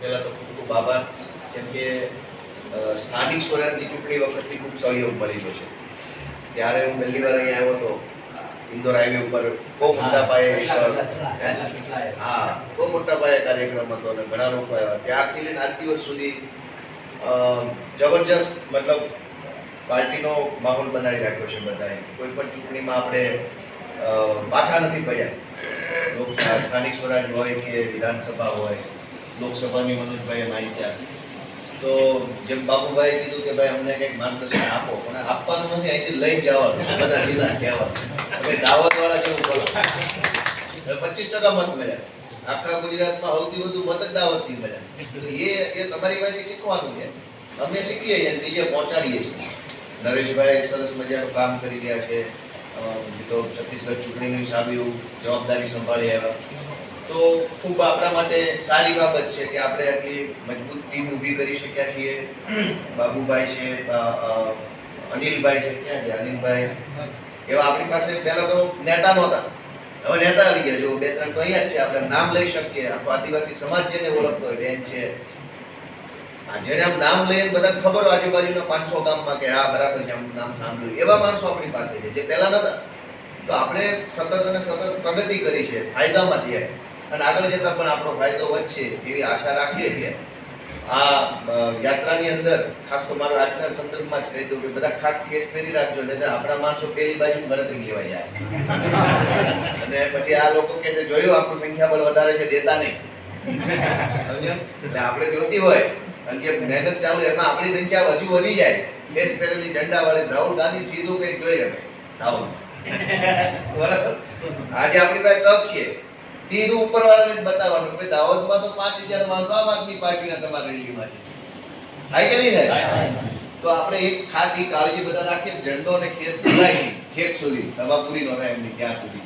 પહેલાં તો ખૂબ ખૂબ આભાર. કેમ કે સ્થાનિક સ્વરાજની ચૂંટણી વખતથી ખૂબ સહયોગ મળી ગયો છે. ત્યારે હું પહેલી વાર અહીંયા આવ્યો હતો ઇન્દોર હાઈવે ઉપર બહુ મોટા પાયે હા? બહુ મોટા પાયે કાર્યક્રમ હતો અને ઘણા લોકો આવ્યા. ત્યારથી લઈને આજ દિવસ સુધી જબરજસ્ત મતલબ પાર્ટીનો માહોલ બનાવી રાખ્યો છે બધાએ. કોઈ પણ ચૂંટણીમાં આપણે પાછા નથી પડ્યા. લોકસભા સ્થાનિક સ્વરાજ હોય કે વિધાનસભા હોય લોકસભાની મનોજભાઈએ માહિતી આપી. તો જેમ બાપુભાઈ કીધું કે ભાઈ અમને કંઈક માર્ગદર્શન આપો, પણ આપવાનું નથી, અહીંથી લઈ જવાનું બધા જિલ્લા કહેવાનું હવે દાવતવાળા જેવું કરો. પચીસ ટકા મત મળ્યા. આખા ગુજરાતમાં સૌથી વધુ મત જ દાવતથી મળ્યા. તો એ એ તમારી પાસે શીખવાનું છે. અમે શીખીએ છીએ બીજે પહોંચાડીએ છીએ. નરેશભાઈ સરસ મજાનું કામ કરી રહ્યા છે. તો છત્તીસગઢ ચૂંટણીની એવું જવાબદારી સંભાળી આવ્યા. તો ખૂબ આપણા માટે સારી બાબત છે કે આપણે આટલી મજબૂત ટીમ ઊભી કરી શક્યા છીએ. બાબુભાઈ છે અનિલભાઈ છે ક્યાં ગયા? અનિલભાઈ. એવા આપણી પાસે પહેલા તો નેતા નહોતા. હવે નેતા આવી ગયા. જો બે ત્રણ તો અહીંયા જ છે. આપણે નામ લઈ શકીએ. આખો આદિવાસી સમાજ જેને ઓળખતો હોય બેન છે. જેને આમ નામ લઈને બધા ખબર આજુબાજુના પાંચસો ગામમાં કે આ બરાબર છે આમ નામ સાંભળ્યું. એવા માણસો આપણી પાસે છે જે પહેલા નહોતા. તો આપણે સતત અને સતત પ્રગતિ કરી છે ફાયદામાં છીએ. અને આગળ જતા પણ આપણો ફાયદો વધશે એવી આશા રાખીએ છીએ. આ યાત્રાની અંદર, ખાસ તો મારો આજના સંદર્ભમાં જ કહી દઉં કે બધા ખાસ કેસ પહેરી રાખજો નહીં આપણા માણસો પેલી બાજુ ગણતરી લેવા જાય. અને પછી આ લોકો કે છે, જોયું આપણું સંખ્યાબળ વધારે છે, દેતા નહીં? એટલે આપણે જોતી હોય, અને જે મહેનત ચાલુ, એમાં આપણી સંખ્યા હજુ વધી જાય. કેસ પહેરેલી ઝંડા વાળી રાહુલ ગાંધી સીધું કંઈક જોઈએ અમે રાહુલ. બરાબર? આજે આપણી પાસે તક છે. સીધું ઉપર વાળાને જ બતાવવાનું કે દાહોદમાં તો પાંચ હજાર માણસો આમ આદમી પાર્ટીના તમારી રેલીમાં છે. થાય કે નહીં થાય? તો આપણે એક ખાસ એ કાળજી બધા રાખીએ ઝંડો અને ખેસ ભરાય ખેત છેક સુધી સભા પૂરી ન થાય એમની ત્યાં સુધી.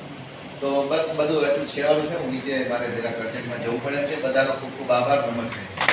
તો બસ બધું એટલું જ કહેવાનું છે. હું નીચે મારે જરા અર્જન્ટમાં જવું પડે છે. બધાનો ખૂબ ખૂબ આભાર. નમસ્તે.